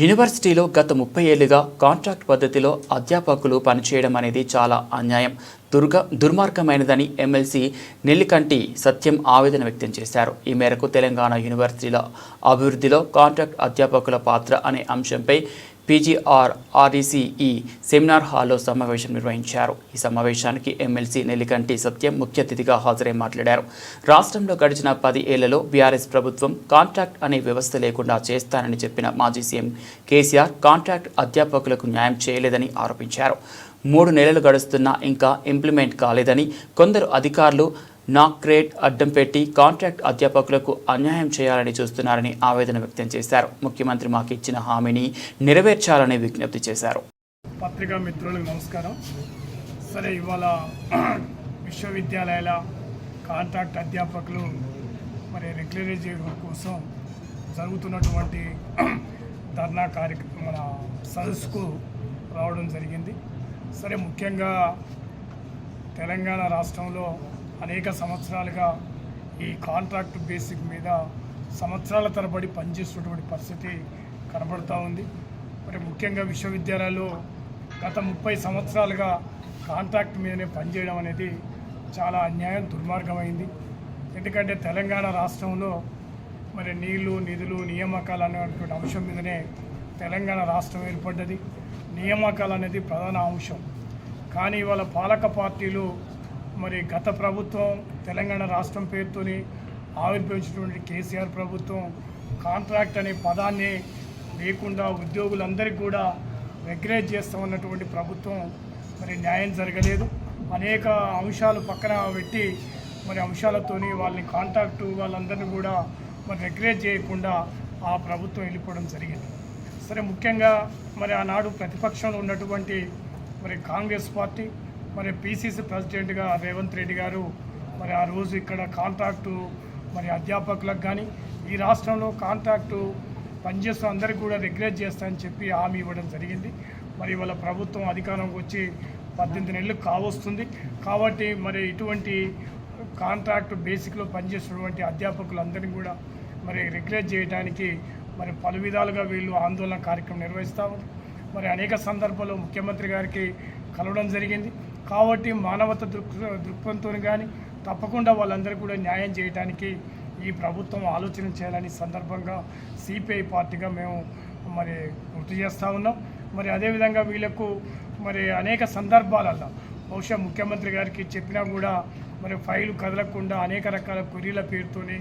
యూనివర్సిటీలో గత ముప్పై ఏళ్ళుగా కాంట్రాక్ట్ పద్ధతిలో అధ్యాపకులు పనిచేయడం అనేది చాలా అన్యాయం. దుర్గ దుర్మార్గమైనదని ఎమ్మెల్సీ నెల్లికంటి సత్యం ఆవేదన వ్యక్తం చేశారు. ఈ మేరకు తెలంగాణ యూనివర్సిటీల అభివృద్ధిలో కాంట్రాక్ట్ అధ్యాపకుల పాత్ర అనే అంశంపై పీజీఆర్ ఆర్ఈసీఈ సెమినార్ హాల్లో సమావేశం నిర్వహించారు. ఈ సమావేశానికి ఎమ్మెల్సీ నెల్లికంటి సత్యం ముఖ్య అతిథిగా హాజరై మాట్లాడారు. రాష్ట్రంలో గడిచిన పది ఏళ్ళలో బీఆర్ఎస్ ప్రభుత్వం కాంట్రాక్ట్ అనే వ్యవస్థ లేకుండా చేస్తానని చెప్పిన మాజీ సీఎం కేసీఆర్ కాంట్రాక్ట్ అధ్యాపకులకు న్యాయం చేయలేదని ఆరోపించారు. మూడు నెలలు గడుస్తున్నా ఇంకా ఇంప్లిమెంట్ కాలేదని కొందరు అధికారులు నాక్ గ్రేడ్ అడ్డం పెట్టి కాంట్రాక్ట్ అధ్యాపకులకు అన్యాయం చేయాలని చూస్తున్నారని ఆవేదన వ్యక్తం చేశారు. ముఖ్యమంత్రి మాకు ఇచ్చిన హామీని నెరవేర్చాలని విజ్ఞప్తి చేశారు. పత్రికా మిత్రులకు నమస్కారం. సరే ఇవాళ విశ్వవిద్యాలయాల కాంట్రాక్ట్ అధ్యాపకులు మరి రెగ్యులరైజేషన్ కోసం జరుగుతున్నటువంటి ధర్నా కార్యక్రమం మన సదస్సుకు రావడం జరిగింది. సరే ముఖ్యంగా తెలంగాణ రాష్ట్రంలో అనేక సంవత్సరాలుగా ఈ కాంట్రాక్ట్ బేసిక్ మీద సంవత్సరాల తరబడి పనిచేస్తున్నటువంటి పరిస్థితి కనబడుతూ ఉంది. మరి ముఖ్యంగా విశ్వవిద్యాలయాల్లో గత ముప్పై సంవత్సరాలుగా కాంట్రాక్ట్ మీదనే పనిచేయడం అనేది చాలా అన్యాయం దుర్మార్గమైంది. ఎందుకంటే తెలంగాణ రాష్ట్రంలో మరి నీళ్ళు నిధులు నియామకాలు అనేటువంటి అంశం మీదనే తెలంగాణ రాష్ట్రం ఏర్పడ్డది. నియామకాలు అనేది ప్రధాన అంశం. కానీ ఇవాళ పాలక పార్టీలు మరి గత ప్రభుత్వం తెలంగాణ రాష్ట్రం పేరుతోని ఆవిర్భవించినటువంటి కేసీఆర్ ప్రభుత్వం కాంట్రాక్ట్ అనే పదాన్ని లేకుండా ఉద్యోగులందరికీ కూడా రెగ్యులేట్ చేస్తామన్నటువంటి ప్రభుత్వం మరి న్యాయం జరగలేదు. అనేక అంశాలు పక్కన పెట్టి మరి అంశాలతోని వాళ్ళని కాంట్రాక్టు వాళ్ళందరినీ కూడా మరి రెగ్యులేట్ చేయకుండా ఆ ప్రభుత్వం వెళ్ళిపోవడం జరిగింది. సరే ముఖ్యంగా మరి ఆనాడు ప్రతిపక్షంలో ఉన్నటువంటి మరి కాంగ్రెస్ పార్టీ మరి పిసిసి ప్రెసిడెంట్గా రేవంత్ రెడ్డి గారు మరి ఆ రోజు ఇక్కడ కాంట్రాక్టు మరి అధ్యాపకులకు కానీ ఈ రాష్ట్రంలో కాంట్రాక్టు పనిచేస్తున్న అందరికీ కూడా రెగ్యులేట్ చేస్తానని చెప్పి హామీ ఇవ్వడం జరిగింది. మరి ఇవాళ ప్రభుత్వం అధికారంకి వచ్చి పద్దెనిమిది నెలలు కావస్తుంది. కాబట్టి మరి ఇటువంటి కాంట్రాక్ట్ బేసిక్లో పనిచేస్తున్నటువంటి అధ్యాపకులందరినీ కూడా మరి రెగ్యులేట్ చేయడానికి మరి పలు విధాలుగా వీళ్ళు ఆందోళన కార్యక్రమం నిర్వహిస్తూ మరి అనేక సందర్భాల్లో ముఖ్యమంత్రి గారికి కలవడం జరిగింది. కాబట్టి మానవత దృక్ దృక్పథంతో కానీ తప్పకుండా వాళ్ళందరూ కూడా న్యాయం చేయడానికి ఈ ప్రభుత్వం ఆలోచన చేయాలని సందర్భంగా సిపిఐ పార్టీగా మేము మరి గుర్తు చేస్తూ ఉన్నాం. మరి అదేవిధంగా వీళ్ళకు మరి అనేక సందర్భాలలో బహుశా ముఖ్యమంత్రి గారికి చెప్పినా కూడా మరి ఫైలు కదలకుండా అనేక రకాల కొరీల పేరుతోని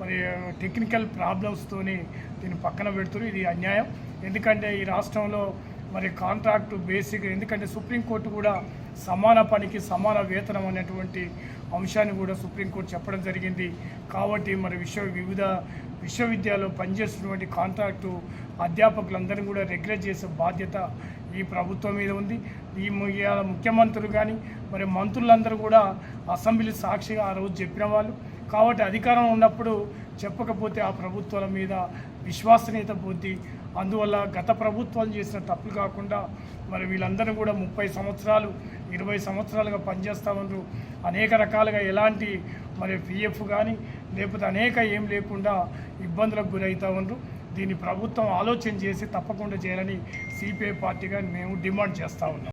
మరి టెక్నికల్ ప్రాబ్లమ్స్తోని దీన్ని పక్కన పెడుతున్నారు ఇది అన్యాయం. ఎందుకంటే ఈ రాష్ట్రంలో మరి కాంట్రాక్టు బేసిక్ ఎందుకంటే సుప్రీంకోర్టు కూడా సమాన పనికి సమాన వేతనం అనేటువంటి అంశాన్ని కూడా సుప్రీంకోర్టు చెప్పడం జరిగింది. కాబట్టి మరి విశ్వ వివిధ విశ్వవిద్యాలయంలో పనిచేస్తున్నటువంటి కాంట్రాక్టు అధ్యాపకులందరినీ కూడా రెగ్యులేట్ చేసే బాధ్యత ఈ ప్రభుత్వం మీద ఉంది. ఈ ముఖ్యమంత్రులు కానీ మరి మంత్రులందరూ కూడా అసెంబ్లీ సాక్షిగా ఆ రోజు చెప్పిన వాళ్ళు. కాబట్టి అధికారం ఉన్నప్పుడు చెప్పకపోతే ఆ ప్రభుత్వాల మీద విశ్వసనీయత పోద్ది. అందువల్ల గత ప్రభుత్వాలు చేసిన తప్పులు కాకుండా మరి వీళ్ళందరూ కూడా ముప్పై సంవత్సరాలు ఇరవై సంవత్సరాలుగా పనిచేస్తూ ఉన్నారు అనేక రకాలుగా ఎలాంటి మరి పిఎఫ్ కానీ లేకపోతే అనేక ఏం లేకుండా ఇబ్బందులకు గురవుతూ ఉన్నారు దీన్ని ప్రభుత్వం ఆలోచన చేసి తప్పకుండా చేయాలని సిపిఐ పార్టీగా మేము డిమాండ్ చేస్తూ ఉన్నాం.